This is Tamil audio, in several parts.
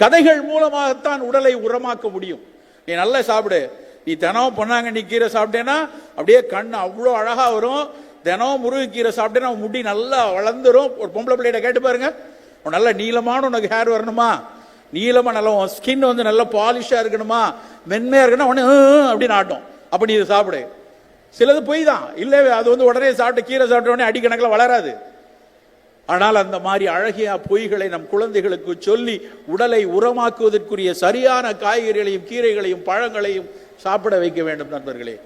கதைகள் மூலமாகத்தான் உடலை உரமாக்க முடியும். நீ நல்லா சாப்பிடு. நீ தினம் பொன்னாங்கண்ணி நீ கீரை சாப்பிட்டேன்னா அப்படியே கண் அவ்வளோ அழகா வரும். தினம் முருங்கைக்கீரை சாப்பிட்டேன்னா உன் முடி நல்லா வளர்ந்துரும். ஒரு பொம்பளை பிள்ளைகிட்ட கேட்டு பாருங்க. உன் நல்ல நீளமான உனக்கு ஹேர் வரணுமா? நீளமா நல்லா ஸ்கின் வந்து நல்ல பாலிஷா இருக்கணுமா? மென்மையா இருக்கணும் உடனே அப்படின்னு ஆட்டும். அப்போ நீ இதை சாப்பிடு. சிலது பொய் தான். இல்லை அது வந்து உடனே சாப்பிட்டு கீரை சாப்பிட்ட உடனே அடிக்கணக்கில் வளராது. ஆனால் அந்த மாதிரி அழகிய பொய்களை நம் குழந்தைகளுக்கு சொல்லி உடலை உரமாக்குவதற்குரிய சரியான காய்கறிகளையும் கீரைகளையும் பழங்களையும் சாப்பிட வைக்க வேண்டும் நண்பர்களே.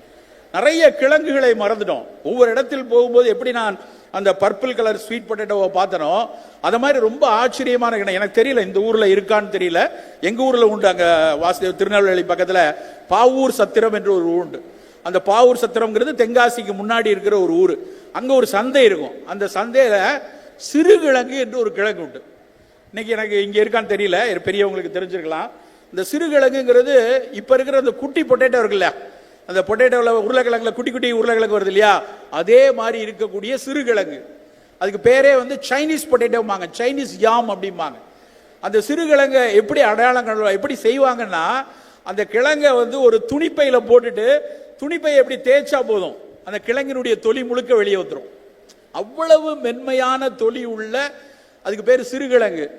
நிறைய கிழங்குகளை மறந்துட்டோம். ஒவ்வொரு இடத்தில் போகும்போது எப்படி நான் அந்த பர்பிள் கலர் ஸ்வீட் பொட்டேட்டோவை பார்த்தனோ அது மாதிரி ரொம்ப ஆச்சரியமான கிண- எனக்கு தெரியல இந்த ஊரில் இருக்கான்னு தெரியல. எங்கள் ஊரில் உண்டு அங்கே வாசுதேவ் திருநெல்வேலி பக்கத்தில் பாவூர் சத்திரம் என்று ஒரு ஊர் உண்டு அந்த பாவூர் சத்திரம்ங்கிறது தென்காசிக்கு முன்னாடி இருக்கிற ஒரு ஊர். அங்கே ஒரு சந்தை இருக்கும். அந்த சந்தையில் சிறுகிழங்கு என்று ஒரு கிழங்கு உண்டு. இன்னைக்கு எனக்கு இங்கே இருக்கான்னு தெரியல பெரியவங்களுக்கு தெரிஞ்சிருக்கலாம். இந்த சிறுகிழங்குங்கிறது இப்போ இருக்கிற அந்த குட்டி பொட்டேட்டோ இருக்குல்ல அந்த பொட்டேட்டோவில் உருளைக்கிழங்குல குட்டி குட்டி உருளைக்கிழங்கு வருது இல்லையா? அதே மாதிரி இருக்கக்கூடிய சிறுகிழங்கு. அதுக்கு பேரே வந்து சைனீஸ் பொட்டேட்டோம்பாங்க சைனீஸ் யாம் அப்படிம்பாங்க. அந்த சிறுகிழங்கை எப்படி அடையாளம் எப்படி செய்வாங்கன்னா அந்த கிழங்கை வந்து ஒரு துணிப்பையில் போட்டுட்டு துணிப்பையை எப்படி தேய்ச்சா போதும்? அந்த கிழங்கினுடைய தொலி முழுக்க வெளியே வந்துடும் அவ்வளவு மென்மையான தொலி உள்ள அதுக்கு பேர் சிறுகிழங்கு.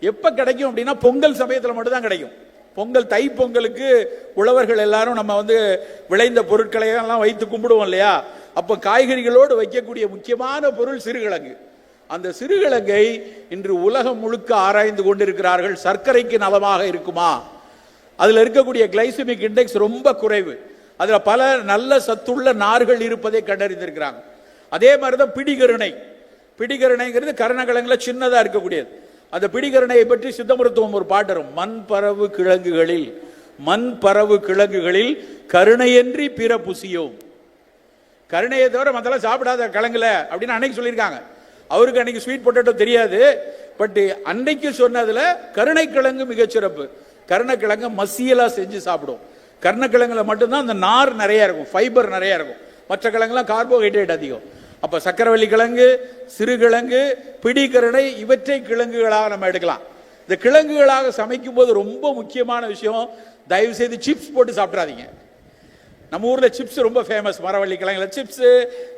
எப்போ கிடைக்கும் அப்படின்னா பொங்கல் சமயத்தில் மட்டும்தான் கிடைக்கும். பொங்கல் தை பொங்கலுக்கு உழவர்கள் எல்லாரும் நம்ம வந்து விளைந்த பொருட்களை எல்லாம் வைத்து கும்பிடுவோம் இல்லையா? அப்போ காய்கறிகளோடு வைக்கக்கூடிய முக்கியமான பொருள் சிறுகிழங்கு. அந்த சிறுகிழங்கை இன்று உலகம் முழுக்க ஆராய்ந்து கொண்டிருக்கிறார்கள். சர்க்கரைக்கு நலமாக இருக்குமா? அதில் இருக்கக்கூடிய கிளைசமிக் இண்டெக்ஸ் ரொம்ப குறைவு. அதில் பல நல்ல சத்துள்ள நார்கள் இருப்பதை கண்டறிந்திருக்கிறாங்க. அதே மாதிரி தான் பிடிகருணை. பிடிகருணைங்கிறது கரணக்கிழங்குல சின்னதா இருக்கக்கூடியது. அந்த பிடிகருணையை பற்றி சித்த மருத்துவம் ஒரு பாட்டரும் மண் பரவு கிழங்குகளில் மண் பரவு கிழங்குகளில் கருணையன்றி பிற புசியோம். கருணையை தவிர மத்தெல்லாம் சாப்பிடாத கிழங்குல அப்படின்னு அன்னைக்கு சொல்லியிருக்காங்க. அவருக்கு அன்னைக்கு ஸ்வீட் பொட்டேட்டோ தெரியாது. பட் அன்னைக்கு சொன்னதுல கருணைக்கிழங்கு மிகச்சிறப்பு கருணக்கிழங்கு மசியலாக செஞ்சு சாப்பிடும். கருணக்கிழங்குல மட்டும்தான் அந்த நார் நிறையா இருக்கும். ஃபைபர் நிறையா இருக்கும். மற்ற கிழங்குலாம் கார்போஹைட்ரேட் அதிகம். அப்ப சக்கரவள்ளி கிழங்கு சிறுகிழங்கு பிடிக்கருணை இவற்றை கிழங்குகளாக நம்ம எடுக்கலாம். இந்த கிழங்குகளாக சமைக்கும் போது ரொம்ப முக்கியமான விஷயம் தயவு செய்து சிப்ஸ் போட்டு சாப்பிட்றாதீங்க நம்ம ஊர்ல சிப்ஸ் ரொம்ப ஃபேமஸ் மரவள்ளி கிழங்குல சிப்ஸ்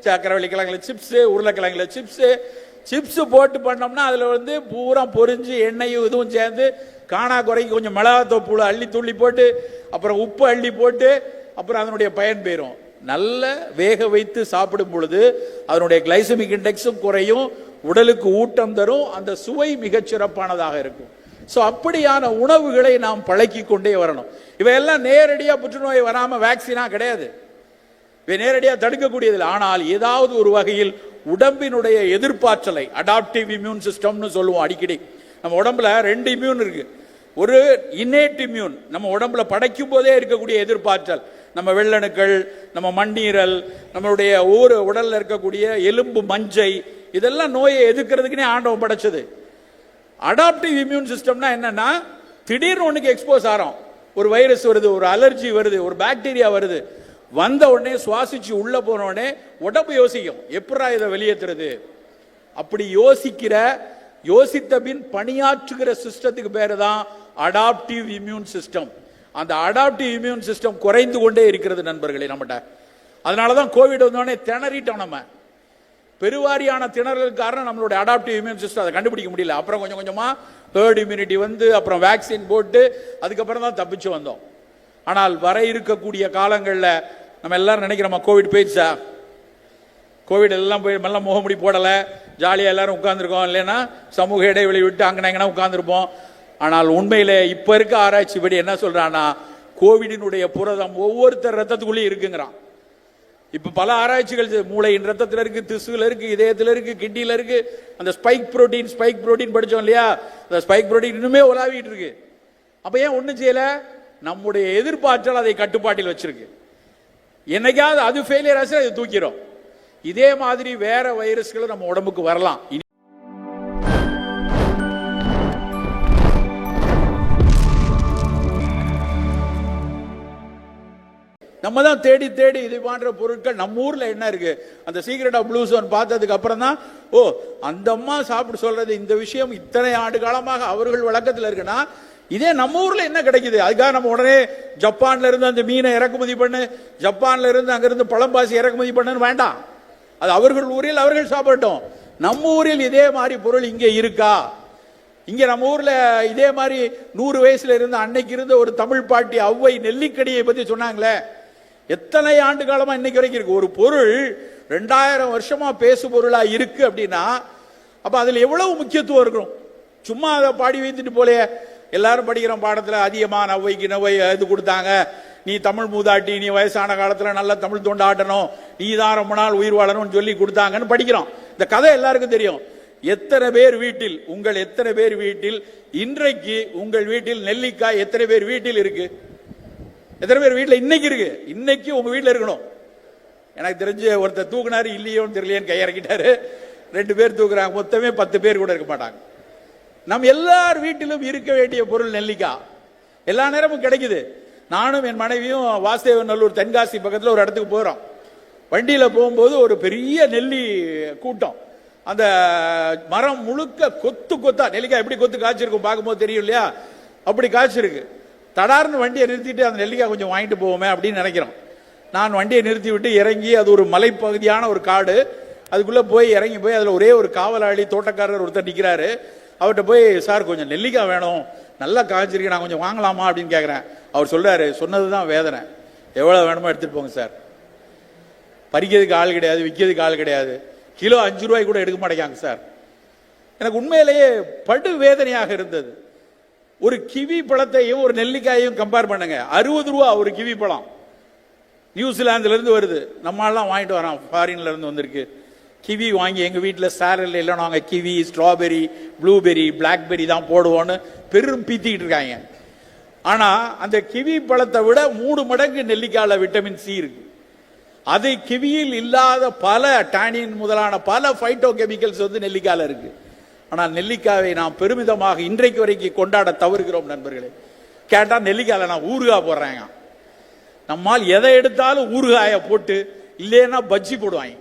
சக்கரவள்ளி கிழங்குல சிப்ஸ் உருளைக்கிழங்குல சிப்ஸ் சிப்ஸ் போட்டு பண்ணோம்னா அதுல வந்து பூரா பொறிஞ்சு எண்ணெயும் இதுவும் சேர்ந்து காணா குறைக்கு கொஞ்சம் மிளகாத்தோப்புல அள்ளி துள்ளி போட்டு அப்புறம் உப்பு அள்ளி போட்டு அப்புறம் அதனுடைய பயன் போயிடும் நல்ல வேக வைத்து சாப்பிடும் பொழுது அதனுடைய கிளைசமிக் இண்டெக்ஸும் குறையும் உடலுக்கு ஊட்டம் தரும் அந்த சுவை மிகச் சிறப்பானதாக இருக்கும். ஸோ அப்படியான உணவுகளை நாம் பழக்கி கொண்டே வரணும். இவையெல்லாம் நேரடியாக புற்றுநோய் வராமல் வேக்சினா கிடையாது. இவை நேரடியாக தடுக்கக்கூடியதில்லை. ஆனால் ஏதாவது ஒரு வகையில் உடம்பினுடைய எதிர்ப்பாற்றலை அடாப்டிவ் இம்யூன் சிஸ்டம்னு சொல்லுவோம் அடிக்கடி. நம்ம உடம்புல ரெண்டு இம்யூன் இருக்கு. ஒரு இன்னேட் இம்யூன் நம்ம உடம்புல படைக்கும் போதே இருக்கக்கூடிய எதிர்ப்பாற்றல். நம்ம வெள்ளணுக்கள் நம்ம மண்ணீரல் நம்மளுடைய ஒவ்வொரு உடலில் இருக்கக்கூடிய எலும்பு மஞ்சை இதெல்லாம் நோயை எதிர்க்கிறதுக்குனே ஆண்டவன் படைச்சது. அடாப்டிவ் இம்யூன் சிஸ்டம்னா என்னன்னா திடீர்னு ஒன்றுக்கு எக்ஸ்போஸ் ஆகிறோம் ஒரு வைரஸ் வருது ஒரு அலர்ஜி வருது ஒரு பாக்டீரியா வருது. வந்த உடனே சுவாசிச்சு உள்ளே போன உடனே உடம்பு யோசிக்கும். எப்படா இதை வெளியேற்றுறது அப்படி யோசிக்கிற யோசித்த பின் பணியாற்றுகிற சிஸ்டத்துக்கு பேர் தான் அடாப்டிவ் இம்யூன் சிஸ்டம் அந்த அடாப்டிவ் இம்யூன் சிஸ்டம் குறைந்து கொண்டே இருக்கிறது நண்பர்களே நம்மகிட்ட அதனால தான் கோவிட் வந்தோடனே திணறிட்டோம் நம்ம. பெருவாரியான திணறல் காரணம் நம்மளுடைய அடாப்டிவ் இம்யூன் சிஸ்டம் அதை கண்டுபிடிக்க முடியல. அப்புறம் கொஞ்சம் கொஞ்சமாக ஹேர்ட் இம்யூனிட்டி வந்து அப்புறம் வேக்சின் போட்டு அதுக்கப்புறம் தான் தப்பிச்சு வந்தோம். ஆனால் வர இருக்கக்கூடிய காலங்களில் நம்ம எல்லாரும் நினைக்கிறோமா கோவிட் போயிடுச்சா? கோவிட் எல்லாம் போய் மெல்ல முகமுடி போடலை. ஜாலியாக எல்லாரும் உட்காந்துருக்கோம் இல்லைன்னா சமூக இடைவெளி விட்டு அங்கே எங்கன்னா உட்காந்துருப்போம் ஆனால் உண்மையில் இப்போ இருக்க ஆராய்ச்சி படி என்ன சொல்கிறான்னா கோவிடினுடைய புரதம் ஒவ்வொருத்தர் ரத்தத்துக்குள்ளேயும் இருக்குங்கிறான். இப்போ பல ஆராய்ச்சிகள் மூளையின் ரத்தத்தில் இருக்குது திசுவில் இருக்குது இதயத்தில் இருக்குது கிட்னியில் இருக்குது அந்த ஸ்பைக் புரோட்டீன் ஸ்பைக் புரோட்டீன் படிச்சோம் இல்லையா? அந்த ஸ்பைக் புரோட்டீன் இன்னுமே உலாவிட்டு இருக்கு. அப்போ ஏன் ஒன்றும் செய்யலை? நம்முடைய எதிர்பார்த்தல் அதை கட்டுப்பாட்டில் வச்சிருக்கு. என்னைக்காவது அது ஃபெயிலியர் ஆச்சு அதை தூக்கிறோம் இதே மாதிரி வேற வைரஸ்களை நம்ம உடம்புக்கு வரலாம். நம்ம தான் தேடி தேடி இது போன்ற பொருட்கள் நம்ம ஊரில் என்ன இருக்குது அந்த சீக்ரெட் ஆஃப் ப்ளூ ஜோன் பார்த்ததுக்கு அப்புறம் தான் ஓ அந்த அம்மா சாப்பிட சொல்கிறது இந்த விஷயம் இத்தனை ஆண்டு காலமாக அவர்கள் வழக்கத்தில் இருக்குன்னா இதே நம்ம ஊரில் என்ன கிடைக்குது? அதுக்காக நம்ம உடனே ஜப்பான்ல இருந்து அந்த மீனை இறக்குமதி பண்ணு ஜப்பான்ல இருந்து அங்கேருந்து பழம்பாசி இறக்குமதி பண்ணுன்னு வேண்டாம். அது அவர்கள் ஊரில் அவர்கள் சாப்பிடட்டும். நம்ம ஊரில் இதே மாதிரி பொருள் இங்கே இருக்கா? இங்கே நம்ம ஊரில் இதே மாதிரி நூறு வயசுல இருந்த அன்னைக்கு இருந்த ஒரு தமிழ் பாட்டி ஔவை நெல்லிக்கடியை பற்றி சொன்னாங்களே எத்தனை ஆண்டு காலமா இன்னைக்கு வரைக்கும் இருக்கு? ஒரு பொருள் ரெண்டாயிரம் வருஷமா பேசு பொருளா இருக்கு அப்படின்னா அப்ப அதுல எவ்வளவு முக்கியத்துவம் இருக்கும் சும்மா அதை பாடி வைத்துட்டு போலயே எல்லாரும் படிக்கிறோம் பாடத்துல அதிகமா நவ்வைக்கு நவ்வை இது கொடுத்தாங்க. நீ தமிழ் மூதாட்டி நீ வயசான காலத்துல நல்ல தமிழ் தொண்டாட்டணும் நீ தான் ரொம்ப நாள் உயிர் வாழணும்னு சொல்லி கொடுத்தாங்கன்னு படிக்கிறோம். இந்த கதை எல்லாருக்கும் தெரியும். எத்தனை பேர் வீட்டில் உங்கள் எத்தனை பேர் வீட்டில் இன்றைக்கு உங்கள் வீட்டில் நெல்லிக்காய் எத்தனை பேர் வீட்டில் இருக்கு? எத்தனை பேர் வீட்டில் இன்னைக்கு இருக்கு? இன்னைக்கு உங்க வீட்டில் இருக்கணும். எனக்கு தெரிஞ்சு ஒருத்தர் தூக்குனாரு இல்லையோன்னு தெரியலையேன்னு கையிறக்கிட்டாரு ரெண்டு பேர் தூக்குறாங்க. மொத்தமே பத்து பேர் கூட இருக்க மாட்டாங்க. நம் எல்லார் வீட்டிலும் இருக்க வேண்டிய பொருள் நெல்லிக்காய். எல்லா நேரமும் கிடைக்குது. நானும் என் மனைவியும் வாசுதேவநல்லூர் தென்காசி பக்கத்தில் ஒரு இடத்துக்கு போகிறோம் வண்டியில் போகும்போது ஒரு பெரிய நெல்லி கூட்டம். அந்த மரம் முழுக்க கொத்து கொத்தா. நெல்லிக்காய் எப்படி கொத்து காய்ச்சிருக்கும் பார்க்கும்போது தெரியும் இல்லையா? அப்படி காய்ச்சிருக்கு. தடார்னு வண்டியை நிறுத்திட்டு அந்த நெல்லிக்காய் கொஞ்சம் வாங்கிட்டு போவோமே அப்படின்னு நினைக்கிறோம். நான் வண்டியை நிறுத்தி விட்டு இறங்கி அது ஒரு மலைப்பகுதியான ஒரு காடு. அதுக்குள்ளே போய் இறங்கி போய் அதில் ஒரே ஒரு காவலாளி தோட்டக்காரர் ஒருத்தர் நிற்கிறாரு அவர்கிட்ட போய் சார் கொஞ்சம் நெல்லிக்காய் வேணும். நல்லா காய்ச்சிருக்கு. நான் கொஞ்சம் வாங்கலாமா? அப்படின்னு கேட்குறேன் அவர் சொல்கிறாரு சொன்னது தான் வேதனை. எவ்வளோ வேணுமோ எடுத்துகிட்டு போங்க சார். பறிக்கிறதுக்கு ஆள் கிடையாது விற்கிறதுக்கு ஆள் கிடையாது. கிலோ அஞ்சு ரூபாய் கூட எடுக்க மாட்டேங்காங்க சார். எனக்கு உண்மையிலேயே படு வேதனையாக இருந்தது. ஒரு கிவி பழத்தையும் ஒரு நெல்லிக்காயையும் கம்பேர் பண்ணுங்க. அறுபது ரூபா ஒரு கிவி பழம். நியூசிலாந்துல இருந்து வருது. நம்மளாம் வாங்கிட்டு வரோம் ஃபாரின்ல இருந்து வந்திருக்கு. கிவி வாங்கி எங்க வீட்டில் சேலரில் எல்லாம் நாங்கள் கிவி ஸ்ட்ராபெரி ப்ளூபெரி பிளாக்பெரி தான் போடுவோன்னு பெரும் பீத்திக்கிட்டு இருக்காங்க. ஆனா அந்த கிவி பழத்தை விட மூணு மடங்கு நெல்லிக்காயில் விட்டமின் சி இருக்கு. அது கிவியில் இல்லாத பல டானின் முதலான பல ஃபைட்டோ கெமிக்கல்ஸ் வந்து நெல்லிக்காயில் இருக்குது ஆனால் நெல்லிக்காயை நாம் பெருமிதமாக இன்றைக்கு வரைக்கும் கொண்டாட தவறுகிறோம் நண்பர்களே. கேட்டால் நெல்லிக்காயில் நான் ஊறுகாய் போடுறேங்க. நம்மால் எதை எடுத்தாலும் ஊறுகாயை போட்டு இல்லைன்னா பஜ்ஜி போடுவாங்க.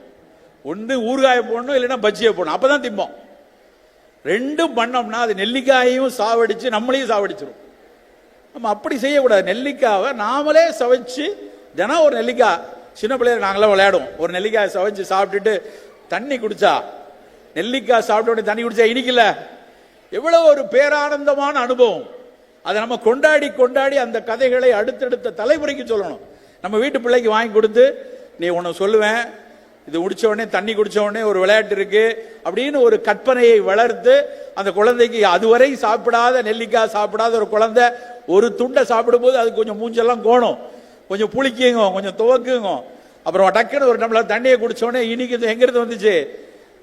ஒன்று ஊறுகாயை போடணும் இல்லைன்னா பஜ்ஜியை போடணும். அப்பதான் திம்போம். ரெண்டும் பண்ணோம்னா அது நெல்லிக்காயையும் சாவடிச்சு நம்மளையும் சாவடிச்சிடும் நம்ம அப்படி செய்யக்கூடாது. நெல்லிக்காவை நாமளே சவைச்சு தினம் ஒரு நெல்லிக்காய் சின்ன பிள்ளைங்க நாங்களாம் விளையாடுவோம். ஒரு நெல்லிக்காய் சவைச்சு சாப்பிட்டுட்டு தண்ணி குடிச்சா நெல்லிக்காய் சாப்பிட்ட உடனே தண்ணி குடிச்சா இனிக்கல. எவ்வளவு ஒரு பேரானந்தமான அனுபவம். அதை நம்ம கொண்டாடி கொண்டாடி அந்த கதைகளை அடுத்தடுத்த தலைமுறைக்கு சொல்லணும். நம்ம வீட்டு பிள்ளைக்கு வாங்கி கொடுத்து நீ உன்னை சொல்லுவேன். இது முடிச்ச உடனே தண்ணி குடிச்ச உடனே ஒரு விளையாட்டு இருக்கு. அப்படின்னு ஒரு கற்பனையை வளர்த்து அந்த குழந்தைக்கு அதுவரை சாப்பிடாத நெல்லிக்காய் சாப்பிடாத ஒரு குழந்தை ஒரு துண்டை சாப்பிடும்போது அது கொஞ்சம் மூஞ்செல்லாம் கோணும். கொஞ்சம் புளிக்குங்க கொஞ்சம் துவக்குங்க. அப்புறம் டக்குன்னு ஒரு நம்மள தண்ணியை குடிச்சோடனே இனிக்கு இது எங்கிருந்து வந்துச்சு?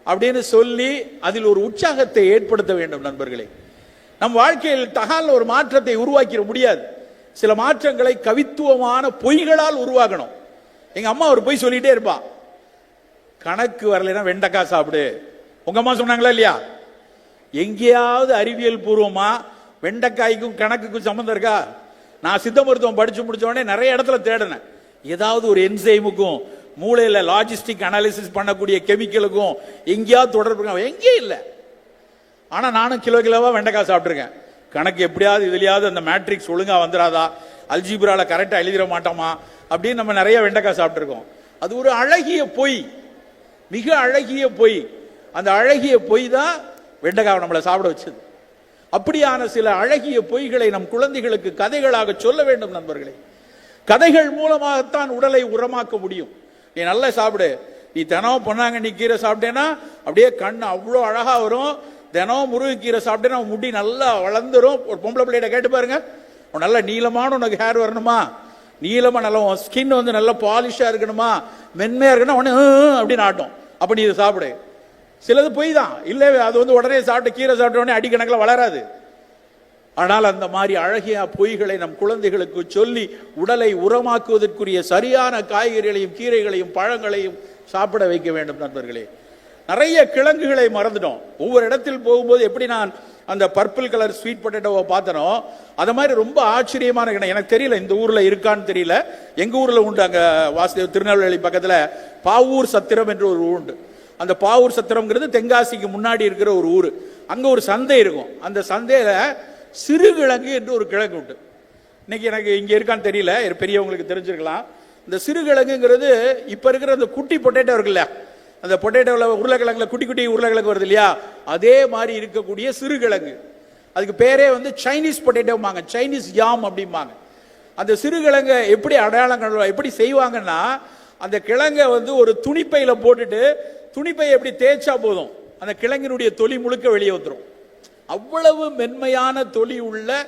அப்படின்னு சொல்லி அதில் ஒரு உற்சாகத்தை ஏற்படுத்த வேண்டும் நண்பர்களே. நம் வாழ்க்கையில் தகால் ஒரு மாற்றத்தை உருவாக்கிட முடியாது. சில மாற்றங்களை கவித்துவமான பொய்களால் உருவாக்கணும். எங்க அம்மா ஒரு பொய் சொல்லிட்டே இருப்பா. கணக்கு வரலைன்னா வெண்டைக்காய் சாப்பிடு. உங்க அம்மா சொன்னாங்களா இல்லையா? எங்கேயாவது அறிவியல் பூர்வமா வெண்டைக்காய்க்கும் கணக்குக்கும் சம்மந்தம் இருக்கா? நான் சித்த மருத்துவம் படிச்சு முடிச்ச உடனே நிறைய இடத்துல தேடினேன். ஏதாவது ஒரு என்சைமுக்கும் மூளையில் லாஜிஸ்டிக் அனாலிசிஸ் பண்ணக்கூடிய கெமிக்கலுக்கும் எங்கேயாவது தொடர்பு எங்கேயும் இல்லை. ஆனால் நானும் கிலோ கிலோவாக வெண்டைக்காய் சாப்பிட்ருக்கேன் கணக்கு எப்படியாவது இதுலையாவது அந்த மேட்ரிக்ஸ் ஒழுங்காக வந்துடாதா? அல்ஜிபுராவில் கரெக்டாக எழுதிட மாட்டோமா? அப்படின்னு நம்ம நிறைய வெண்டைக்காய் சாப்பிட்ருக்கோம் அது ஒரு அழகிய பொய். மிக அழகிய பொய். அந்த அழகிய பொய் தான் வெண்டைக்காவை நம்மளை சாப்பிட வச்சது. அப்படியான சில அழகிய பொய்களை நம் குழந்தைகளுக்கு கதைகளாக சொல்ல வேண்டும் நண்பர்களே. கதைகள் மூலமாகத்தான் உடலை உரமாக்க முடியும். நீ நல்லா சாப்பிடு. நீ தினம் பொன்னாங்கண்ணி கீரை சாப்பிட்டேன்னா அப்படியே கண் அவ்வளோ அழகாக வரும். தினம் முருங்கைக்கீரை சாப்பிட்டேன்னா உன் முடி நல்லா வளர்ந்துரும். ஒரு பொம்பளை பிள்ளைகிட்ட கேட்டு பாருங்க. உன் நல்ல நீளமான உனக்கு ஹேர் வரணுமா? நீளமா உன் ஸ்கின் வந்து நல்ல பாலிஷா இருக்கணுமா? மென்மையா இருக்கணும்? உடனே அப்படின்னு ஆட்டும். அப்ப நீ இதை சாப்பிடு. சிலது பொய் தான். இல்லை அது வந்து உடனே சாப்பிட்டு கீரை சாப்பிட்ட உடனே அடிக்கணக்கில் வளராது. ஆனால் அந்த மாதிரி அழகிய பொய்களை நம் குழந்தைகளுக்கு சொல்லி உடலை உரமாக்குவதற்குரிய சரியான காய்கறிகளையும் கீரைகளையும் பழங்களையும் சாப்பிட வைக்க வேண்டும் நண்பர்களே. நிறைய கிழங்குகளை மறந்துட்டோம். ஒவ்வொரு இடத்தில் போகும்போது எப்படி நான் அந்த பர்பிள் கலர் ஸ்வீட் பொட்டேட்டோவை பார்த்தனோ அது மாதிரி ரொம்ப ஆச்சரியமான கிணறு. எனக்கு தெரியல இந்த ஊரில் இருக்கான்னு தெரியல. எங்கள் ஊரில் உண்டு அங்கே வாசுதேவ் திருநெல்வேலி பக்கத்தில் பாவூர் சத்திரம் என்று ஒரு ஊர் உண்டு அந்த பாவூர் சத்திரம்ங்கிறது தென்காசிக்கு முன்னாடி இருக்கிற ஒரு ஊர். அங்கே ஒரு சந்தை இருக்கும். அந்த சந்தையில் சிறுகிழங்கு என்று ஒரு கிழங்கு உண்டு. இன்னைக்கு எனக்கு இங்கே இருக்கான்னு தெரியல பெரியவங்களுக்கு தெரிஞ்சிருக்கலாம். இந்த சிறுகிழங்குங்கிறது இப்போ இருக்கிற அந்த குட்டி பொட்டேட்டோ இருக்குல்ல அந்த பொட்டேட்டோவில் உருளைக்கிழங்குல குட்டி குட்டி உருளைக்கிழங்கு வருது இல்லையா? அதே மாதிரி இருக்கக்கூடிய சிறுகிழங்கு. அதுக்கு பேரே வந்து சைனீஸ் பொட்டேட்டோம்பாங்க சைனீஸ் யாம் அப்படிம்பாங்க. அந்த சிறுகிழங்கை எப்படி அடையாளம் கண்டு எப்படி செய்வாங்கன்னா அந்த கிழங்கை வந்து ஒரு துணிப்பையில் போட்டுட்டு துணிப்பையை எப்படி தேய்ச்சா போதும்? அந்த கிழங்கினுடைய தொலி முழுக்க வெளியே வந்துடும் அவ்வளவு மென்மையான தொழில் உள்ள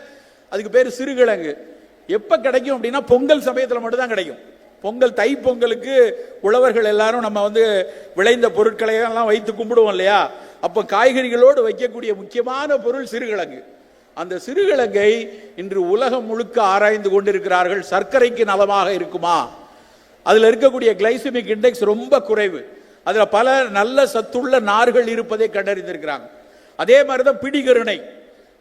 அதுக்கு பேர் சிறுகிழங்கு. எப்போ கிடைக்கும் அப்படின்னா பொங்கல் சமயத்தில் மட்டும்தான் கிடைக்கும். பொங்கல் தை பொங்கலுக்கு உழவர்கள் எல்லாரும் நம்ம வந்து விளைந்த பொருட்களை எல்லாம் வைத்து கும்பிடுவோம் இல்லையா? அப்போ காய்கறிகளோடு வைக்கக்கூடிய முக்கியமான பொருள் சிறுகிழங்கு. அந்த சிறுகிழங்கை இன்று உலகம் முழுக்க ஆராய்ந்து கொண்டிருக்கிறார்கள். சர்க்கரைக்கு நலமாக இருக்குமா? அதில் இருக்கக்கூடிய கிளைசிமிக் இண்டெக்ஸ் ரொம்ப குறைவு. அதில் பல நல்ல சத்துள்ள நார்கள் இருப்பதை கண்டறிந்திருக்கிறாங்க. அதே மாதிரி தான் பிடிகருணை.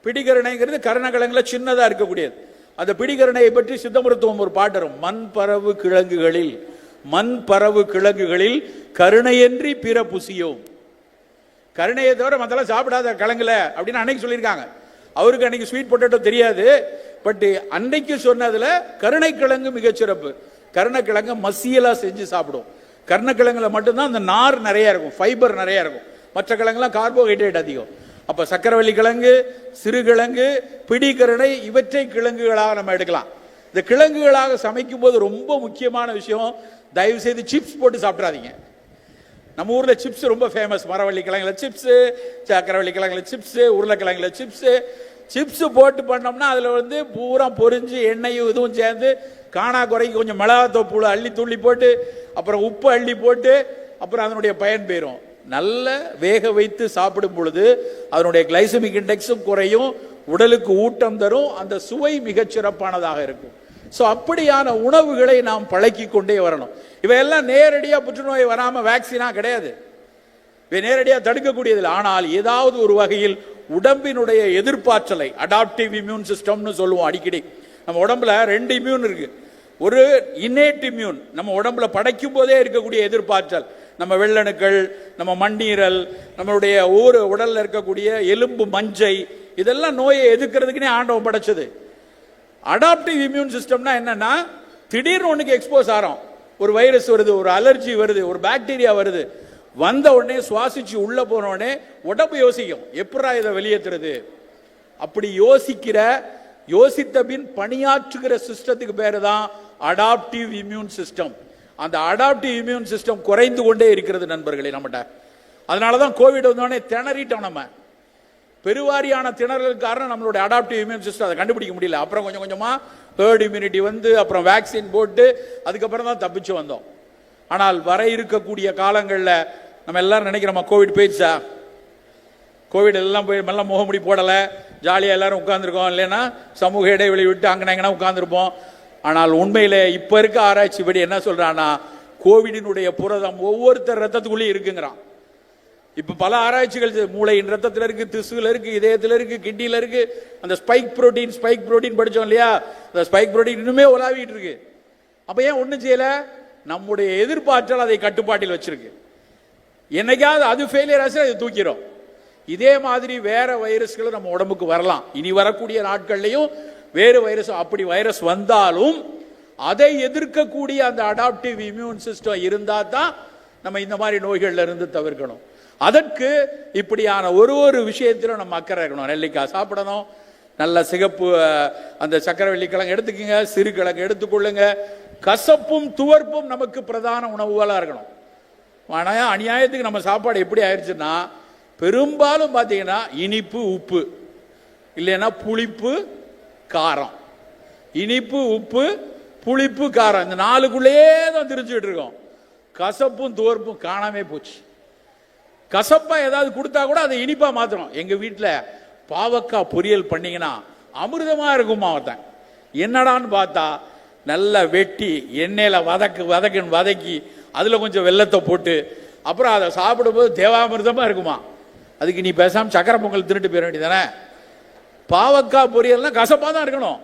பிடிகருணைங்கிறது கரணக்கிழங்குல சின்னதாக இருக்கக்கூடியது. அந்த பிடிகருணையை பற்றி சித்த மருத்துவம் ஒரு பாட்டு மண் பரவு கிழங்குகளில் மண் பரவு கிழங்குகளில் கருணையன்றி பிற புசியோம். கருணையை தவிர மற்றெல்லாம் சாப்பிடாத கிழங்குல அப்படின்னு அன்னைக்கு சொல்லியிருக்காங்க. அவருக்கு அன்னைக்கு ஸ்வீட் பொட்டேட்டோ தெரியாது. பட் அன்னைக்கு சொன்னதில் கருணைக்கிழங்கு மிகச்சிறப்பு கருணைக்கிழங்கு மசியலாக செஞ்சு சாப்பிடும். கருணக்கிழங்குல மட்டும்தான் அந்த நார் நிறையா இருக்கும். ஃபைபர் நிறையா இருக்கும். மற்ற கிழங்குலாம் கார்போஹைட்ரேட் அதிகம். அப்போ சக்கரவள்ளி கிழங்கு சிறுகிழங்கு பிடிக்கருணை இவற்றை கிழங்குகளாக நம்ம எடுக்கலாம். இந்த கிழங்குகளாக சமைக்கும் போது ரொம்ப முக்கியமான விஷயம் தயவு செய்து சிப்ஸ் போட்டு சாப்பிட்றாதீங்க நம்ம ஊரில் சிப்ஸ் ரொம்ப ஃபேமஸ் மரவள்ளி கிழங்குல சிப்ஸு சக்கரவள்ளி கிழங்குல சிப்ஸு உருளைக்கிழங்குல சிப்ஸு சிப்ஸு போட்டு பண்ணோம்னா அதில் வந்து பூரா பொரிஞ்சு எண்ணெயும் இதுவும் சேர்ந்து காணா குறைக்கு கொஞ்சம் மிளகாத்தூள் அள்ளி துள்ளி போட்டு அப்புறம் உப்பு அள்ளி போட்டு அப்புறம் அதனுடைய பயன் போயிடும் நல்ல வேக வைத்து சாப்பிடும் பொழுது அதனுடைய கிளைசமிக் இண்டெக்ஸும் குறையும் உடலுக்கு ஊட்டம் தரும் அந்த சுவை மிகச் சிறப்பானதாக இருக்கும். ஸோ அப்படியான உணவுகளை நாம் பழக்கி கொண்டே வரணும். இவையெல்லாம் நேரடியாக புற்றுநோய் வராமல் வேக்சினா கிடையாது. இவை நேரடியாக தடுக்கக்கூடியதில்லை. ஆனால் ஏதாவது ஒரு வகையில் உடம்பினுடைய எதிர்ப்பாற்றலை அடாப்டிவ் இம்யூன் சிஸ்டம்னு சொல்லுவோம் அடிக்கடி. நம்ம உடம்புல ரெண்டு இம்யூன் இருக்குது ஒரு இன்னேட் இம்யூன் நம்ம உடம்புல படைக்கும் போதே இருக்கக்கூடிய எதிர்ப்பாற்றல். நம்ம வெள்ளணுக்கள் நம்ம மண்ணீரல் நம்மளுடைய ஒவ்வொரு உடலில் இருக்கக்கூடிய எலும்பு மஞ்சை இதெல்லாம் நோயை எதிர்க்கிறதுக்குனே ஆண்டவன் படைச்சது. அடாப்டிவ் இம்யூன் சிஸ்டம்னா என்னன்னா திடீர்னு ஒன்றுக்கு எக்ஸ்போஸ் ஆகிறோம் ஒரு வைரஸ் வருது ஒரு அலர்ஜி வருது ஒரு பாக்டீரியா வருது. வந்த உடனே சுவாசிச்சு உள்ள போன உடனே உடம்பு யோசிக்கும். எப்படா இதை வெளியேற்றுறது அப்படி யோசிக்கிற யோசித்த பின் பணியாற்றுகிற சிஸ்டத்துக்கு பேர் தான் அடாப்டிவ் இம்யூன் சிஸ்டம் அந்த அடாப்டிவ் இம்யூன் சிஸ்டம் குறைந்து கொண்டே இருக்கிறது நண்பர்களே நம்மகிட்ட அதனால தான் கோவிட் வந்தோடனே திணறிட்டோம் நம்ம. பெருவாரியான திணறலுக்கு காரணம் நம்மளுடைய அடாப்டிவ் இம்யூன் சிஸ்டம் அதை கண்டுபிடிக்க முடியல. அப்புறம் கொஞ்சம் கொஞ்சமாக ஹேர்ட் இம்யூனிட்டி வந்து அப்புறம் வேக்சின் போட்டு அதுக்கப்புறம் தான் தப்பிச்சு வந்தோம். ஆனால் வர இருக்கக்கூடிய காலங்களில் நம்ம எல்லாரும் நினைக்கிறோமா கோவிட் போயிடுச்சா? கோவிட் எல்லாம் போய் மெல்ல முகமுடி போடலை. ஜாலியாக எல்லாரும் உட்காந்துருக்கோம் இல்லைன்னா சமூக இடைவெளி விட்டு அங்கே எங்கன்னா உட்காந்துருப்போம் ஆனால் உண்மையிலே இப்போ இருக்க ஆராய்ச்சி படி என்ன சொல்கிறான்னா கோவிடினுடைய புரதம் ஒவ்வொருத்தர் ரத்தத்துக்குள்ளேயும் இருக்குங்கிறான். இப்போ பல ஆராய்ச்சிகள் மூளையின் ரத்தத்தில் இருக்குது திசுவில் இருக்குது இதயத்தில் இருக்குது கிட்னியில் இருக்குது அந்த ஸ்பைக் ப்ரோட்டீன் ஸ்பைக் ப்ரோட்டீன் படிச்சோம் இல்லையா? அந்த ஸ்பைக் புரோட்டீன் இன்னுமே உலாவிட்டு இருக்கு. அப்போ ஏன் ஒன்றும் செய்யலை? நம்முடைய எதிர்பார்த்தால் அதை கட்டுப்பாட்டில் வச்சிருக்கு. என்னைக்காவது அது ஃபெயிலியர் ஆச்சு அதை தூக்கிறோம் இதே மாதிரி வேற வைரஸ்களும் நம்ம உடம்புக்கு வரலாம். இனி வரக்கூடிய நாட்கள்லையும் வேறு வைரஸ் அப்படி வைரஸ் வந்தாலும் அதை எதிர்க்கக்கூடிய அந்த அடாப்டிவ் இம்யூன் சிஸ்டம் இருந்தால் தான் நம்ம இந்த மாதிரி நோய்கள்ல இருந்து தவிர்க்கணும். அதற்கு இப்படியான ஒரு ஒரு விஷயத்திலும் நம்ம அக்கறை இருக்கணும். நெல்லிக்காய் சாப்பிடணும். நல்ல சிகப்பு அந்த சக்கரவள்ளி கிழங்கு எடுத்துக்கங்க. சிறு கிழங்கு எடுத்துக்கொள்ளுங்க. கசப்பும் துவர்ப்பும் நமக்கு பிரதான உணவுகளாக இருக்கணும். ஆனால் அநியாயத்துக்கு நம்ம சாப்பாடு எப்படி ஆயிடுச்சுன்னா பெரும்பாலும் பார்த்தீங்கன்னா இனிப்பு உப்பு. இல்லைன்னா புளிப்பு காரம். இனிப்பு உப்பு புளிப்பு காரம். இந்த நாலுக்குள்ளேயே தான் திரிச்சுட்டு இருக்கோம். கசப்பும் துவர்ப்பும் காணாமே போச்சு. கசப்பா ஏதாவது கொடுத்தா கூட அதை இனிப்பா மாத்துறோம் எங்க வீட்டில் பாவக்காய் பொரியல் பண்ணீங்கன்னா அமிர்தமா இருக்குமா ஒருத்தன். என்னடான்னு பார்த்தா நல்லா வெட்டி எண்ணெயில் வதக்கு வதக்குன்னு வதக்கி அதில் கொஞ்சம் வெள்ளத்தை போட்டு அப்புறம் அதை சாப்பிடும்போது தேவாமிர்தமாக இருக்குமா? அதுக்கு நீ பேசாமல் சக்கரை பொங்கல் திருட்டு போயிட வேண்டியதானே பாவக்காய் பொரியல்னா கசப்பாக தான் இருக்கணும்.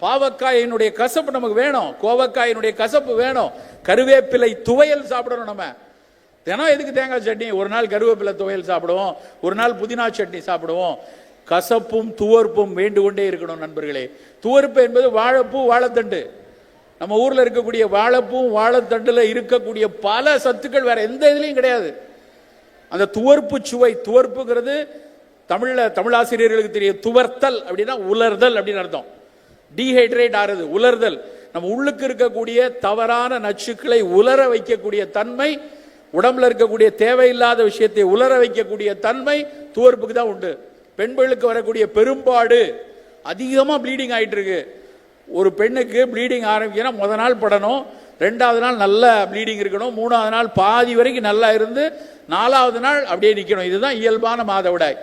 பாவக்காயினுடைய கசப்பு நமக்கு வேணும். கோவக்காயினுடைய கசப்பு வேணும். கருவேப்பிலை துவையல் சாப்பிடணும் நம்ம. தினம் எதுக்கு தேங்காய் சட்னி? ஒரு நாள் கருவேப்பிலை துவையல் சாப்பிடுவோம். ஒரு நாள் புதினா சட்னி சாப்பிடுவோம். கசப்பும் துவர்ப்பும் வேண்டு கொண்டே இருக்கணும் நண்பர்களே. துவர்ப்பு என்பது வாழைப்பூ வாழைத்தண்டு. நம்ம ஊரில் இருக்கக்கூடிய வாழைப்பூவும் வாழைத்தண்டில் இருக்கக்கூடிய பல சத்துக்கள் வேற எந்த இதுலையும் கிடையாது. அந்த துவர்ப்பு சுவை துவர்ப்புங்கிறது தமிழில் தமிழாசிரியர்களுக்கு தெரிய தெரியும் துவர்த்தல் அப்படின்னா உலர்தல் அப்படின்னு அர்த்தம். டீஹைட்ரேட் ஆறுது உலர்தல். நம்ம உள்ளுக்கு இருக்கக்கூடிய தவறான நச்சுக்களை உலர வைக்கக்கூடிய தன்மை உடம்புல இருக்கக்கூடிய தேவையில்லாத விஷயத்தை உலர வைக்கக்கூடிய தன்மை துவர்ப்புக்கு தான் உண்டு. பெண்களுக்கு வரக்கூடிய பெரும்பாடு அதிகமாக ப்ளீடிங் ஆகிட்டு இருக்கு ஒரு பெண்ணுக்கு ப்ளீடிங் ஆரம்பிக்கணும் முத நாள் படணும் ரெண்டாவது நாள் நல்ல ப்ளீடிங் இருக்கணும் மூணாவது நாள் பாதி வரைக்கும் நல்லா இருந்து நாலாவது நாள் அப்படியே நிற்கணும் இதுதான் இயல்பான மாதவிடாய்.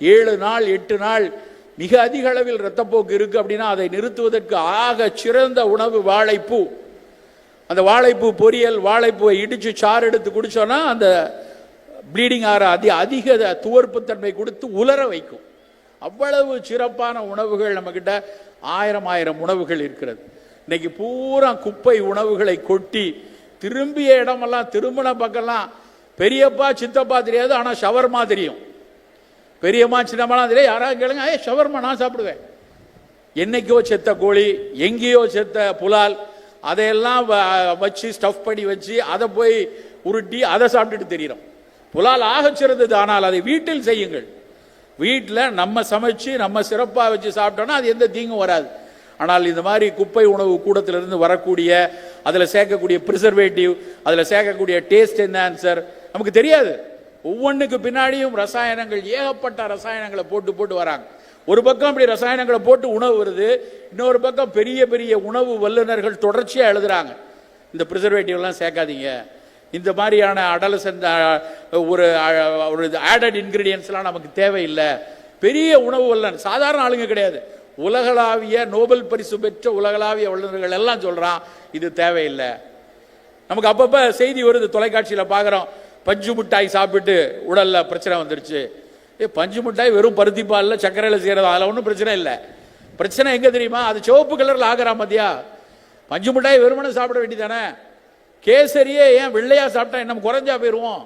ஏழு நாள் எட்டு நாள் மிக அதிக அளவில் இரத்தப்போக்கு இருக்கு அப்படின்னா அதை நிறுத்துவதற்கு ஆக சிறந்த உணவு வாழைப்பூ. அந்த வாழைப்பூ பொரியல் வாழைப்பூவை இடிச்சு சாறு எடுத்து குடிச்சோன்னா அந்த ப்ளீடிங் ஆற அதி அதிக துவர்ப்புத்தன்மை கொடுத்து உலர வைக்கும். அவ்வளவு சிறப்பான உணவுகள் நம்மக்கிட்ட ஆயிரம் ஆயிரம் உணவுகள் இருக்கிறது. இன்னைக்கு பூரா குப்பை உணவுகளை கொட்டி திரும்பிய இடமெல்லாம் திரும்பின பக்கம்லாம் பெரியப்பா சித்தப்பா தெரியாது ஆனால் ஷவர்மா தெரியும். பெரியம்மா சின்னம்மாலாம் அதில் யாராவது கேளுங்க ஏ ஷவர்மா நான் சாப்பிடுவேன். என்னைக்கோ செத்த கோழி எங்கேயோ செத்த புலால் அதையெல்லாம் வ- வச்சு ஸ்டஃப் பண்ணி வச்சு அதை போய் உருட்டி அதை சாப்பிட்டுட்டு தெரியிறோம். புலால் ஆகச் சிறந்தது ஆனால் அதை வீட்டில் செய்யுங்கள். வீட்டில் நம்ம சமைச்சு நம்ம சிறப்பாக வச்சு சாப்பிட்டோன்னா அது எந்த தீங்கும் வராது. ஆனால் இந்த மாதிரி குப்பை உணவு கூடத்திலிருந்து வரக்கூடிய அதில் சேர்க்கக்கூடிய ப்ரிசர்வேட்டிவ் அதில் சேர்க்கக்கூடிய டேஸ்ட் என்ன ஆன்சர் நமக்கு தெரியாது. ஒவ்வொன்றுக்கு பின்னாடியும் ரசாயனங்கள் ஏகப்பட்ட ரசாயனங்களை போட்டு போட்டு வராங்க. ஒரு பக்கம் இப்படி ரசாயனங்களை போட்டு உணவு வருது இன்னொரு பக்கம் பெரிய பெரிய உணவு வல்லுநர்கள் தொடர்ச்சியாக எழுதுறாங்க. இந்த ப்ரிசர்வேட்டிவ்லாம் சேர்க்காதீங்க. இந்த மாதிரியான அடலசன் ஒரு ஒரு ஆடட் இன்க்ரீடியன்ஸ்லாம் நமக்கு தேவையில்லை. பெரிய உணவு வல்லன் சாதாரண ஆளுங்க கிடையாது. உலகளாவிய நோபல் பரிசு பெற்ற உலகளாவிய வல்லுநர்கள் எல்லாம் சொல்கிறான் இது தேவையில்லை. நமக்கு அப்பப்போ செய்தி வருது தொலைக்காட்சியில் பார்க்குறோம் பஞ்சு மிட்டாய் சாப்பிட்டு உடலில் பிரச்சனை வந்துருச்சு. ஏ பஞ்சு மிட்டாய் வெறும் பருத்தி பாலில் சர்க்கரையில் செய்கிறது அதில் ஒன்றும் பிரச்சனை இல்லை. பிரச்சனை எங்கே தெரியுமா? அது சிவப்பு கலரில் ஆகிறான் மத்தியா பஞ்சு மிட்டாய் வெறுமனே சாப்பிட வேண்டியதானே? கேசரியே ஏன் வெள்ளையாக சாப்பிட்டா நம்ம குறைஞ்சா போயிடுவோம்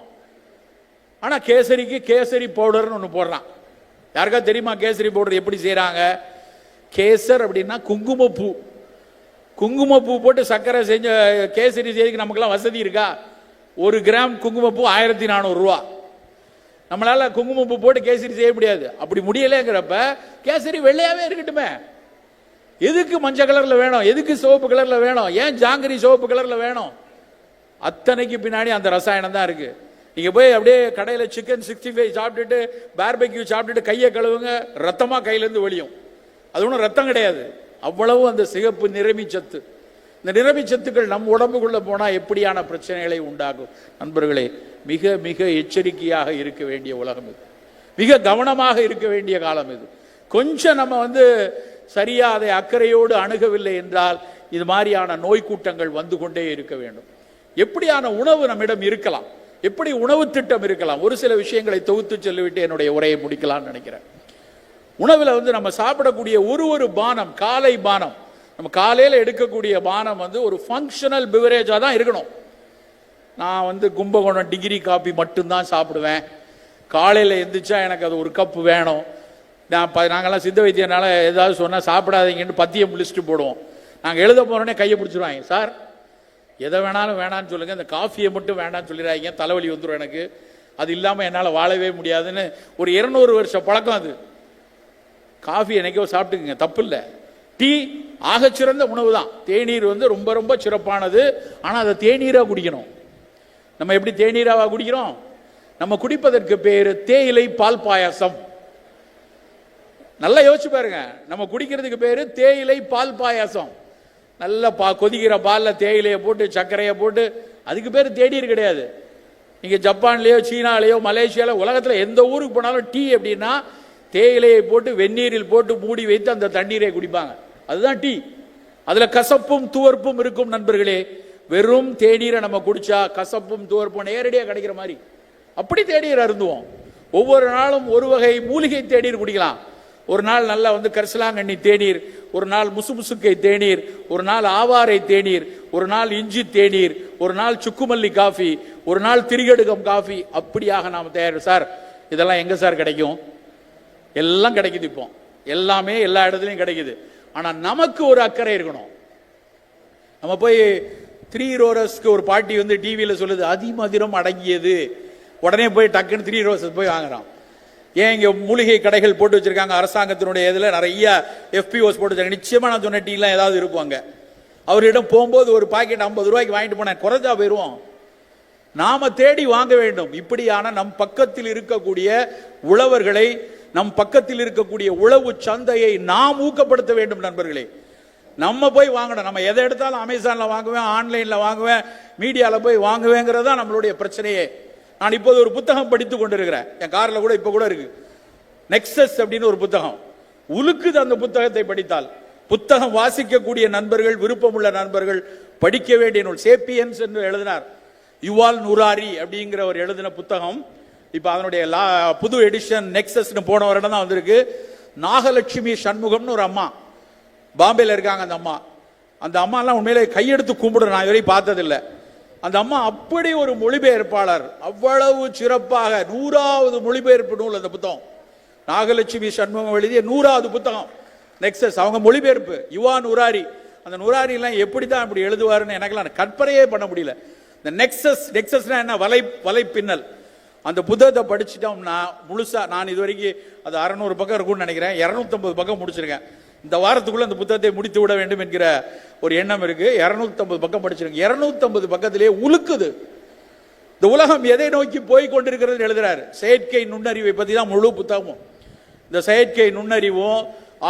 ஆனால் கேசரிக்கு கேசரி பவுடர்னு ஒன்று போடுறான். யாருக்கா தெரியுமா கேசரி பவுடர் எப்படி செய்கிறாங்க கேசர் அப்படின்னா குங்குமப்பூ. குங்குமப்பூ போட்டு சர்க்கரை செஞ்ச கேசரி செய்யறதுக்கு நமக்கெல்லாம் வசதி இருக்கா? ஒரு கிராம் குங்குமப்பூ ஆயிரத்தி நானூறுரூவா நம்மளால குங்குமப்பூ போட்டு கேசரி செய்ய முடியாது. அப்படி முடியலைங்கிறப்ப கேசரி வெள்ளையாவே இருக்கட்டுமே. எதுக்கு மஞ்சள் கலர்ல வேணும்? எதுக்கு சிவப்பு கலர்ல வேணும்? ஏன் ஜாங்கிரி சிவப்பு கலர்ல வேணும்? அத்தனைக்கு பின்னாடி அந்த ரசாயனம் தான் இருக்கு. நீங்க போய் அப்படியே கடையில் சிக்கன் சிக்ஸ்டி ஃபைவ் சாப்பிட்டுட்டு பார்பெக்யூ சாப்பிட்டுட்டு கையை கழுவுங்க ரத்தமா கையிலேருந்து வெளியும் அது ஒன்றும் ரத்தம் கிடையாது. அவ்வளவு அந்த சிகப்பு நிறமி சத்து இந்த நிறமி சத்துக்கள் நம் உடம்புக்குள்ளே போனால் எப்படியான பிரச்சனைகளை உண்டாகும்? நண்பர்களே மிக மிக எச்சரிக்கையாக இருக்க வேண்டிய உலகம் இது. மிக கவனமாக இருக்க வேண்டிய காலம் இது. கொஞ்சம் நம்ம வந்து சரியா அதை அக்கறையோடு அணுகவில்லை என்றால் இது மாதிரியான நோய் கூட்டங்கள் வந்து கொண்டே இருக்க வேண்டும். எப்படியான உணவு நம்மிடம் இருக்கலாம். எப்படி உணவு திட்டம் இருக்கலாம். ஒரு சில விஷயங்களை தொகுத்து சொல்லிவிட்டு என்னுடைய உரையை முடிக்கலாம்னு நினைக்கிறேன். உணவில் வந்து நம்ம சாப்பிடக்கூடிய ஒரு ஒரு பானம் காலை பானம் நம்ம காலையில் எடுக்கக்கூடிய பானம் வந்து ஒரு ஃபங்க்ஷனல் பிவரேஜாக தான் இருக்கணும். நான் வந்து கும்பகோணம் டிகிரி காப்பி மட்டும்தான் சாப்பிடுவேன். காலையில் எந்திரிச்சா எனக்கு அது ஒரு கப்பு வேணும். நான் ப நாங்கள்லாம் சித்த வைத்தியனால ஏதாவது சொன்னால் சாப்பிடாதீங்கன்னு பத்தியம் லிஸ்ட்டு போடுவோம். நாங்கள் எழுத போகிறோன்னே கையை பிடிச்சிருவாங்க. சார் எதை வேணாலும் வேணான்னு சொல்லுங்கள் இந்த காஃபியை மட்டும் வேணான்னு சொல்லிடுறாங்க தலைவலி வந்துடும் எனக்கு. அது இல்லாமல் என்னால் வாழவே முடியாதுன்னு ஒரு இருநூறு வருஷம் பழக்கம் அது. காஃபி என்னைக்கோ சாப்பிட்டுக்குங்க. தப்பு இல்லை. டீ ஆகச்சிறந்த உணவு தான் தேநீர் வந்து ரொம்ப ரொம்ப சிறப்பானது. ஆனால் அதை தேநீராக குடிக்கணும். நம்ம எப்படி தேநீராக குடிக்கிறோம்? நம்ம குடிப்பதற்கு பேர் தேயிலை பால் பாயாசம். நல்லா யோசிச்சு பாருங்க. நம்ம குடிக்கிறதுக்கு பேர் தேயிலை பால் பாயாசம். நல்லா பா கொதிக்கிற பாலில் தேயிலையை போட்டு சர்க்கரையை போட்டு அதுக்கு பேர் தேநீர் கிடையாது. நீங்கள் ஜப்பான்லேயோ சீனாலேயோ மலேசியால உலகத்தில் எந்த ஊருக்கு போனாலும் டீ அப்படின்னா தேயிலையை போட்டு வெந்நீரில் போட்டு மூடி வைத்து அந்த தண்ணீரை குடிப்பாங்க. அதுதான் டீ. அதுல கசப்பும் துவர்ப்பும் இருக்கும் நண்பர்களே. வெறும் தேநீரை நம்ம குடிச்சா கசப்பும் துவர்ப்பும் நேரடியாக கிடைக்கிற மாதிரி. அப்படி தேநீர் அருந்துவோம். ஒவ்வொரு நாளும் ஒரு வகை மூலிகை தேநீர் குடிக்கலாம். ஒரு நாள் நல்லா வந்து கரிசலாங்கண்ணி தேநீர் ஒரு நாள் முசுமுசுக்கை தேநீர் ஒரு நாள் ஆவாரை தேநீர் ஒரு நாள் இஞ்சி தேநீர் ஒரு நாள் சுக்குமல்லி காஃபி ஒரு நாள் திரிகடுகம் காஃபி அப்படியாக நாம் தயார் சார் இதெல்லாம் எங்கே சார் கிடைக்கும்? எல்லாம் கிடைக்குது இப்போ. எல்லாமே எல்லா இடத்துலையும் கிடைக்குது. ஆனால் நமக்கு ஒரு அக்கறை இருக்கணும். நம்ம போய் த்ரீ ரோரஸ்க்கு ஒரு பாட்டி வந்து டிவியில் சொல்லுது அதிமதுரம் அடங்கியது. உடனே போய் டக்குன்னு த்ரீ ரோசஸ் போய் வாங்குறான். ஏன் இங்கே மூலிகை கடைகள் போட்டு வச்சிருக்காங்க? அரசாங்கத்தினுடைய இதில் நிறைய எஃபிஓஸ் போட்டு வச்சிருக்காங்க. நிச்சயமாக நான் சொன்ன டீலாம் ஏதாவது இருக்கும் அங்கே. அவரிடம் போகும்போது ஒரு பாக்கெட் ஐம்பது ரூபாய்க்கு வாங்கிட்டு போனேன். குறைஞ்சா போயிடுவோம் நாம தேடி வாங்க வேண்டும். இப்படியான நம் பக்கத்தில் இருக்கக்கூடிய உழவர்களை நம் பக்கத்தில் இருக்கக்கூடிய உழவு சந்தையை நாம் ஊக்கப்படுத்த வேண்டும் நண்பர்களே. நம்ம போய் வாங்கணும். நம்ம எதை எடுத்தாலும் அமேசான்ல வாங்குவேன் ஆன்லைன்ல வாங்குவேன் மீடியால போய் வாங்குவேங்கிறது தான் நம்மளுடைய பிரச்சனையே. நான் இப்போது ஒரு புத்தகம் படித்து கொண்டிருக்கிறேன். என் காரில் கூட இப்போ கூட இருக்கு. நெக்ஸஸ் அப்படின்னு ஒரு புத்தகம். உலுக்குது அந்த புத்தகத்தை படித்தால். புத்தகம் வாசிக்கக்கூடிய நண்பர்கள் விருப்பமுள்ள நண்பர்கள் படிக்க வேண்டிய நூல் சேப்பியன்ஸ் என்று எழுதினார். யுவால் நூராரி அப்படிங்கிறவர் எழுதின புத்தகம். இப்போ அதனுடைய லா புது எடிஷன் நெக்ஸஸ்னு போன வருடம் தான் வந்திருக்கு. நாகலட்சுமி சண்முகம்னு ஒரு அம்மா. பாம்பேல இருக்காங்க அந்த அம்மா. அந்த அம்மாலாம் உண்மையிலே கையெடுத்து கும்பிடுறேன். நான் இதுவரை பார்த்ததில்லை. அந்த அம்மா அப்படி ஒரு மொழிபெயர்ப்பாளர். அவ்வளவு சிறப்பாக நூறாவது மொழிபெயர்ப்பு நூல் அந்த புத்தகம். நாகலட்சுமி சண்முகம் எழுதிய நூறாவது புத்தகம். நெக்ஸஸ் அவங்க மொழிபெயர்ப்பு. யுவா நூராரி அந்த நூராரி எல்லாம் எப்படி தான் இப்படி எழுதுவாருன்னு எனக்கெல்லாம் கற்பனையே பண்ண முடியல. இந்த நெக்ஸஸ் நெக்ஸஸ்னா என்ன? வலை வலைப்பின்னல். அந்த புத்தகத்தை படிச்சுட்டோம்னா முழுசாக நான் இது வரைக்கும் அது அறநூறு பக்கம் இருக்கும்னு நினைக்கிறேன். இரநூத்தம்பது பக்கம் முடிச்சிருக்கேன். இந்த வாரத்துக்குள்ளே அந்த புத்தகத்தை முடித்து விட வேண்டும் என்கிற ஒரு எண்ணம் இருக்குது இரநூத்தம்பது பக்கம் படிச்சிருக்கேன். இரநூத்தம்பது பக்கத்திலேயே உழுக்குது. இந்த உலகம் எதை நோக்கி போய் கொண்டிருக்கிறது எழுதுறாரு. செயற்கை நுண்ணறிவை பற்றி தான் முழு புத்தகமும். இந்த செயற்கை நுண்ணறிவும்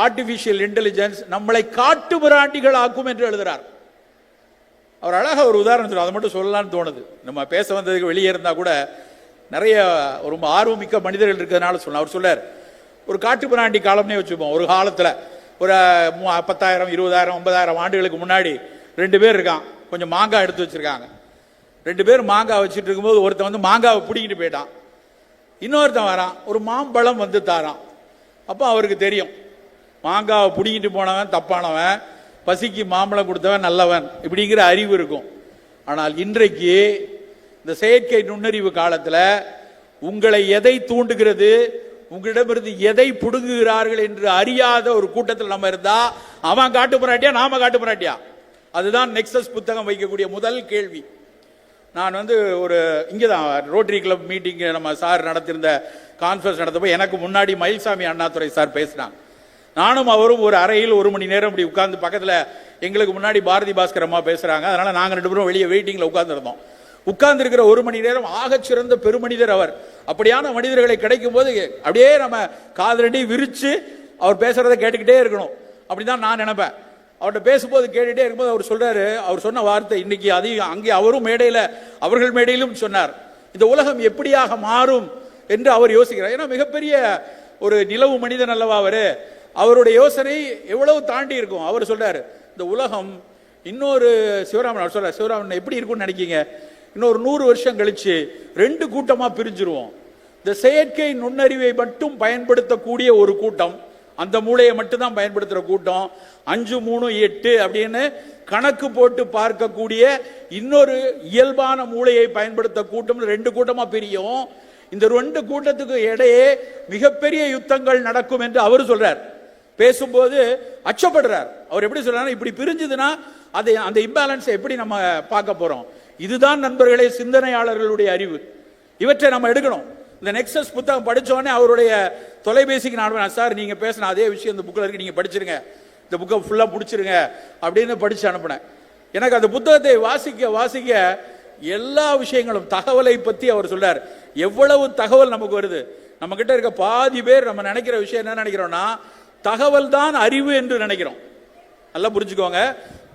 ஆர்டிஃபிஷியல் இன்டெலிஜென்ஸ் நம்மளை காட்டு பிராண்டிகள் ஆக்கும் என்று எழுதுறார். அவர் அழகாக ஒரு உதாரணம் சொல்லுவார் அதை மட்டும் சொல்லலான்னு தோணுது. நம்ம பேச வந்ததுக்கு வெளியே இருந்தால் கூட நிறைய ரொம்ப ஆர்வமிக்க மனிதர்கள் இருக்கிறதுனால சொன்ன அவர் சொல்லார் ஒரு காட்டு பிராண்டி காலம்னே வச்சுப்போம். ஒரு காலத்தில் ஒரு மூ- பத்தாயிரம் இருபதாயிரம் ஐம்பதாயிரம் ஆண்டுகளுக்கு முன்னாடி ரெண்டு பேர் இருக்கான். கொஞ்சம் மாங்காய் எடுத்து வச்சுருக்காங்க. ரெண்டு பேர் மாங்காய் வச்சுட்டு இருக்கும்போது ஒருத்தன் வந்து மாங்காவை பிடிக்கிட்டு போயிட்டான். இன்னொருத்தன் வரான். ஒரு மாம்பழம் வந்து தாரான். அப்போ அவருக்கு தெரியும். மாங்காவை பிடிங்கிட்டு போனவன் தப்பானவன். பசிக்கு மாம்பழம் கொடுத்தவன் நல்லவன். இப்படிங்கிற அறிவு இருக்கும். ஆனால் இன்றைக்கு இந்த செயற்கை நுண்ணறிவு காலத்தில் உங்களை எதை தூண்டுகிறது உங்களிடமிருந்து எதை புடுங்குகிறார்கள் என்று அறியாத ஒரு கூட்டத்தில் நம்ம இருந்தா அவன் காட்டு போராட்டியா நாம காட்டு போராட்டியா அதுதான் நெக்ஸஸ் புத்தகம் வைக்கக்கூடிய முதல் கேள்வி. நான் வந்து ஒரு இங்கே தான் ரோட்டரி கிளப் மீட்டிங் நம்ம சார் நடத்திருந்த கான்ஃபரன்ஸ் நடத்தப்போ எனக்கு முன்னாடி மயில்சாமி அண்ணாதுரை சார் பேசினாங்க. நானும் அவரும் ஒரு அறையில் ஒரு மணி நேரம் இப்படி உட்கார்ந்து பக்கத்தில் எங்களுக்கு முன்னாடி பாரதி பாஸ்கர் அம்மா பேசுகிறாங்க அதனால் நாங்கள் ரெண்டு பேரும் வெளியே வெயிட்டிங்கில் உட்காந்துருந்தோம் உட்கார்ந்துருக்கிற ஒரு மணி நேரம் ஆகச் சிறந்த பெருமனிதர் அவர். அப்படியான மனிதர்களை கிடைக்கும் போது அப்படியே நம்ம காதலடி விரித்து அவர் பேசுகிறத கேட்டுக்கிட்டே இருக்கணும். அப்படிதான் நான் நினைப்பேன். அவர்கிட்ட பேசும்போது கேட்டுகிட்டே இருக்கும்போது அவர் சொல்கிறாரு அவர் சொன்ன வார்த்தை இன்னைக்கு அதிகம் அங்கே அவரும் மேடையில் அவர்கள் மேடையிலும் சொன்னார். இந்த உலகம் எப்படியாக மாறும் என்று அவர் யோசிக்கிறார். ஏன்னா மிகப்பெரிய ஒரு நிலவு மனிதன் அல்லவா அவர். அவருடைய யோசனை எவ்வளவு தாண்டி இருக்கும். அவர் சொல்கிறார் இந்த உலகம் இன்னொரு சிவராமன் அவர் சொல்கிறார் சிவராமன் எப்படி இருக்கும்னு நினைக்கிங்க இன்னொரு நூறு வருஷம் கழிச்சு ரெண்டு கூட்டமாக பிரிஞ்சிருவோம். இந்த செயற்கை நுண்ணறிவை மட்டும் பயன்படுத்தக்கூடிய ஒரு கூட்டம் அந்த மூளையை மட்டும்தான் பயன்படுத்துகிற கூட்டம் அஞ்சு மூணு எட்டு அப்படின்னு கணக்கு போட்டு பார்க்கக்கூடிய இன்னொரு இயல்பான மூளையை பயன்படுத்த கூட்டம் ரெண்டு கூட்டமாக பிரியும். இந்த ரெண்டு கூட்டத்துக்கு இடையே மிகப்பெரிய யுத்தங்கள் நடக்கும் என்று அவர் சொல்றார். பேசும்போது அச்சப்படுறார். அவர் எப்படி சொல்றாரு இப்படி பிரிஞ்சுதுன்னா அதை அந்த இம்பேலன்ஸை எப்படி நம்ம பார்க்க போறோம்? இதுதான் நண்பர்களே சிந்தனையாளர்களுடைய அறிவு. இவற்றை நம்ம எடுக்கணும். இந்த நெக்ஸஸ் புத்தகம் படித்தோடனே உடனே அவருடைய தொலைபேசிக்கு நான் சார் நீங்கள் பேசின அதே விஷயம் இந்த புக்கில் இருக்கு நீங்கள் படிச்சிருங்க. இந்த புக்கை ஃபுல்லாக பிடிச்சிருங்க அப்படின்னு படித்து அனுப்பினேன். எனக்கு அந்த புத்தகத்தை வாசிக்க வாசிக்க எல்லா விஷயங்களும் தகவலை பற்றி அவர் சொல்றார். எவ்வளவு தகவல் நமக்கு வருது? நம்ம கிட்ட இருக்க பாதி பேர் நம்ம நினைக்கிற விஷயம் என்ன நினைக்கிறோம்னா தகவல் தான் அறிவு என்று நினைக்கிறோம். நல்லா புரிஞ்சுக்கோங்க.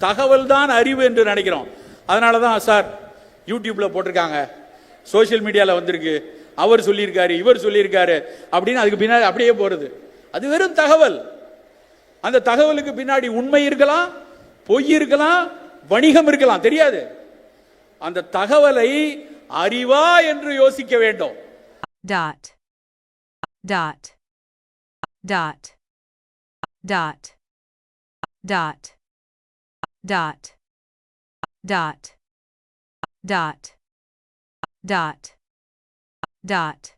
தகவல் தான் அறிவு என்று நினைக்கிறோம். அதனால தான் சார் யூடியூப்பில் போட்டிருக்காங்க. சோஷியல் மீடியாவில் வந்திருக்கு. அவர் சொல்லியிருக்காரு இவர் சொல்லியிருக்காரு அப்படின்னு அதுக்கு பின்னாடி அப்படியே போகிறது அது வெறும் தகவல். அந்த தகவலுக்கு பின்னாடி உண்மை இருக்கலாம் பொய் இருக்கலாம் வணிகம் இருக்கலாம் தெரியாது. அந்த தகவலை அறிவா என்று யோசிக்க வேண்டும். Dot dot dot dot dot dot dot dot dot dot